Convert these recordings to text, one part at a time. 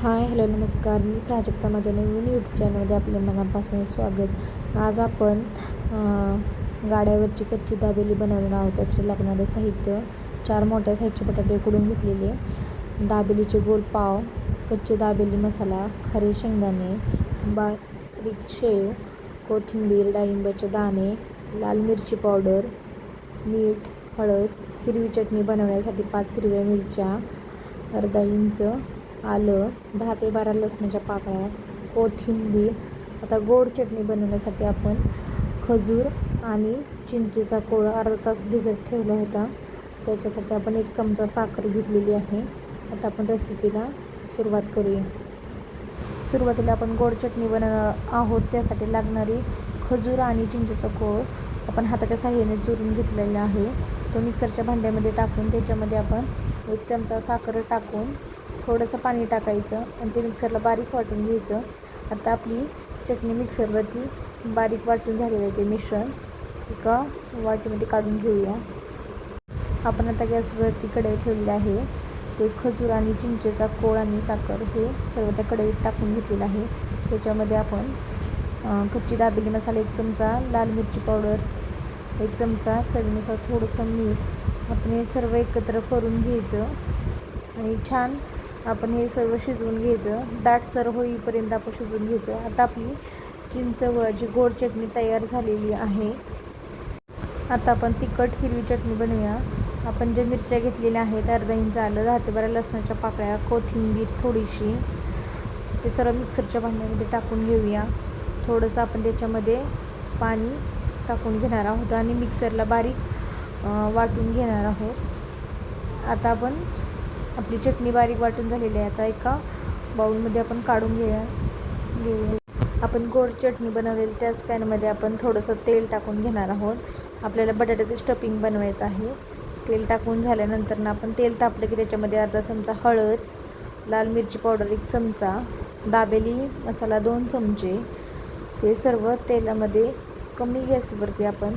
Hi hello नमस्कार. मी प्राजक्ता माझ्या नवीन YouTube चॅनलमध्ये आपले मनापासून स्वागत. आज आपण गाड्यावरची कच्ची दाबेली बनवणार आहोत. त्यासाठी लागणारे साहित्य चार मोठ्या साईजचे बटाटे उकडून घेतलेले. दाबेलीचे गोल पाव कच्चे दाबेली मसाला खरे शेंगदाणे बारीक शेव कोथिंबीर डाळिंबाचे दाणे लाल मिरची पावडर मीठ हळद हिरवी चटणी बनवण्यासाठी पाच हिरव्या मिरच्या अर्धा इंच आलं. दहा ते बारा लसणाच्या पाकळ्या कोथिंबीर. आता गोड चटणी बनवण्यासाठी आपण खजूर आणि चिंचेचा कोळा अर्धा तास भिजत ठेवला होता. त्याच्यासाठी आपण एक चमचा साखर घेतलेली आहे. आता आपण रेसिपीला सुरुवात करूया. सुरुवातीला आपण गोड चटणी बनवणार आहोत. त्यासाठी लागणारी खजूर आणि चिंचेचा कोळ आपण हाताच्या साह्याने चुरून घेतलेला आहे. तो मिक्सरच्या भांड्यामध्ये टाकून त्याच्यामध्ये आपण एक चमचा साखर टाकून थोडंसं पाणी टाकायचं आणि ते मिक्सरला बारीक वाटून घ्यायचं. आता आपली चटणी मिक्सरवरती बारीक वाटून झालेलं आहे ते मिश्रण. एका वाटीमध्ये काढून घेऊया. आपण आता गॅसवरती कढई ठेवलेली आहे. ते खजूर आणि चिंचेचा कोळ आणि साखर हे सर्व त्या कढईत टाकून घेतलेलं आहे. त्याच्यामध्ये आपण कच्ची दाबेली मसाला एक चमचा लाल मिरची पावडर एक चमचा चवीनुसार थोडंसं मीठ. आपण हे सर्व एकत्र करून घ्यायचं. आणि छान आपण हे सर्व शिजवून घ्यायचं. दाटसर होईपर्यंत आपण शिजवून घ्यायचं. आता आपली चिंचवळ जी गोड चटणी तयार झालेली आहे. आता आपण तिखट हिरवी चटणी बनवूया. आपण ज्या मिरच्या घेतलेल्या आहेत अर्धा इंच आलं दहा लसणाच्या पाकळ्या कोथिंबीर थोडीशी ते सर्व मिक्सरच्या भांड्यामध्ये टाकून घेऊया. थोडंसं आपण त्याच्यामध्ये पाणी टाकून घेणार आहोत आणि मिक्सरला बारीक वाटून घेणार आहोत. आता आपण आपली चटणी बारीक वाटून झालेली आहे. आता एका बाउलमध्ये आपण काढून घेऊया. घेऊ आपण गोड चटणी बनवलेली त्याच पॅनमध्ये आपण थोडंसं तेल टाकून घेणार आहोत. आपल्याला बटाट्याचं स्टफिंग बनवायचं आहे. तेल टाकून झाल्यानंतर ना आपण तेल तापलं की त्याच्यामध्ये अर्धा चमचा हळद लाल मिरची पावडर एक चमचा दाबेली मसाला दोन चमचे. ते सर्व तेलामध्ये कमी गॅसवरती आपण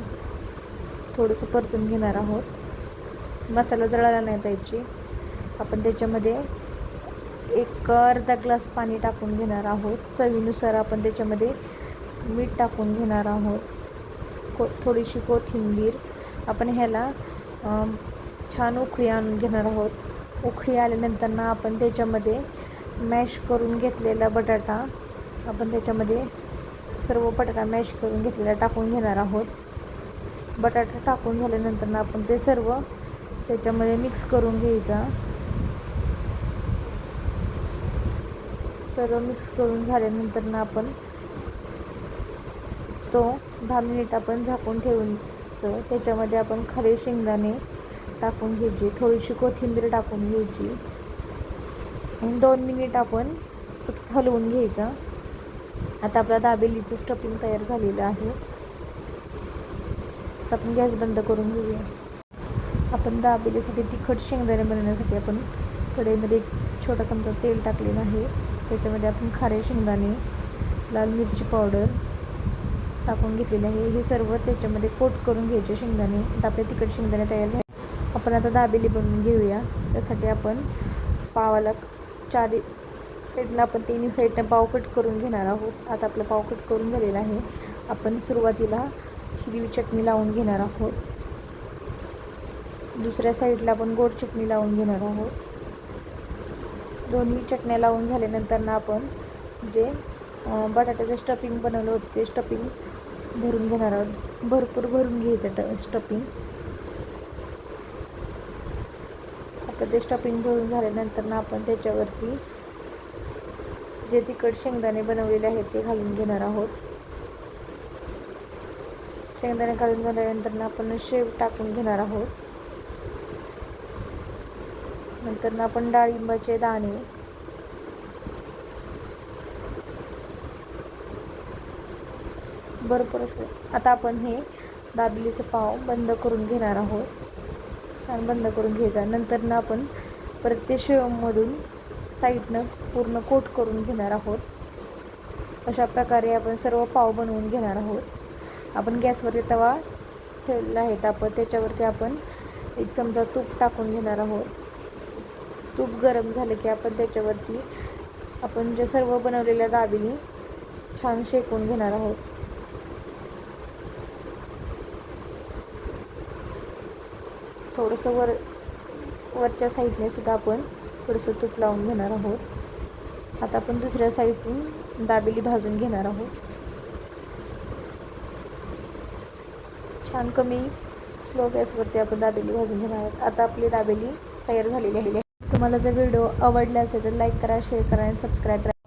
थोडंसं परतून घेणार आहोत. मसाला जळाला नाही पाहिजे. आपण त्याच्यामध्ये एक अर्धा ग्लास पाणी टाकून घेणार आहोत. चवीनुसार आपण त्याच्यामध्ये मीठ टाकून घेणार आहोत. को थोडीशी कोथिंबीर. आपण ह्याला छान उखळी आणून घेणार आहोत. उखळी आल्यानंतर ना आपण त्याच्यामध्ये मॅश करून घेतलेला बटाटा आपण त्याच्यामध्ये सर्व बटाटा मॅश करून घेतलेला टाकून घेणार आहोत. बटाटा टाकून झाल्यानंतर ना आपण ते सर्व त्याच्यामध्ये मिक्स करून घ्यायचा. सर्व मिक्स करून झाल्यानंतर ना आपण तो दहा मिनिट आपण झाकून ठेवून त्याच्यामध्ये आपण खरे शेंगदाणे टाकून घ्यायची थोडीशी कोथिंबीर टाकून घ्यायची. आणि दोन मिनिट आपण सतत हलवून घ्यायचं. आता आपला दाबेलीचं स्टफिंग तयार झालेलं आहे. तर आपण गॅस बंद करून घेऊया. आपण दाबेलीसाठी तिखट शेंगदाणे बनवण्यासाठी आपण कढईमध्ये एक छोटा चमचा तेल टाकलेलं आहे. त्याच्यामध्ये आपण खारे शेंगदाणे लाल मिरची पावडर टाकून घेतलेले आहे. हे सर्व त्याच्यामध्ये कोट करून घ्यायचे शेंगदाणे. आता आपले तिखट शेंगदाणे तयार झाले. आपण आता दाबेली बनवून घेऊया. त्यासाठी आपण पावाला चारी साईडला आपण तिन्ही साईडनं पाव कट करून घेणार आहोत. आता आपलं पाव कट करून झालेलं आहे. आपण सुरुवातीला हिरवी चटणी लावून घेणार आहोत. दुसऱ्या साईडला आपण गोड चटणी लावून घेणार आहोत. दोन्ही चटण्या लावून झाल्यानंतर ना आपण जे बटाट्याचं स्टफिंग बनवलं होतं ते स्टफिंग भरून घेणार आहोत. भरपूर भरून घ्यायचं ट स्टफिंग आता ते स्टफिंग भरून झाल्यानंतर ना आपण त्याच्यावरती जे तिखट शेंगदाणे बनवलेले आहेत ते घालून घेणार आहोत. शेंगदाणे घालून झाल्यानंतर ना आपण शेव टाकून घेणार आहोत. नंतर ना आपण डाळिंबाचे दाणे. भरपूर असे आता आपण हे दाबलीचं पाव बंद करून घेणार आहोत. छान बंद करून घ्यायचा. नंतर ना आपण परत ते शेवमधून साईडनं पूर्ण कोट करून घेणार आहोत. अशा प्रकारे आपण सर्व पाव बनवून घेणार आहोत. आपण गॅसवरती तवा ठेवलेला आहे. तापत त्याच्यावरती आपण एक चमचा तूप टाकून घेणार आहोत. तूप गरम झालं की आपण त्याच्यावरती आपण जे सर्व बनवलेल्या दाबेली छान शेकून घेणार आहोत. थोडंसं वर वरच्या साईडने सुद्धा आपण थोडंसं तूप लावून घेणार आहोत. आता आपण दुसऱ्या साईडून दाबेली भाजून घेणार आहोत. छान कमी स्लो गॅसवरती आपण दाबेली भाजून घेणार आहोत. आता आपली दाबेली तयार झालेली आहे. तुम्हाला जर व्हिडिओ आवडला असेल तर लाईक करा शेअर करा आणि सबस्क्राईब करा.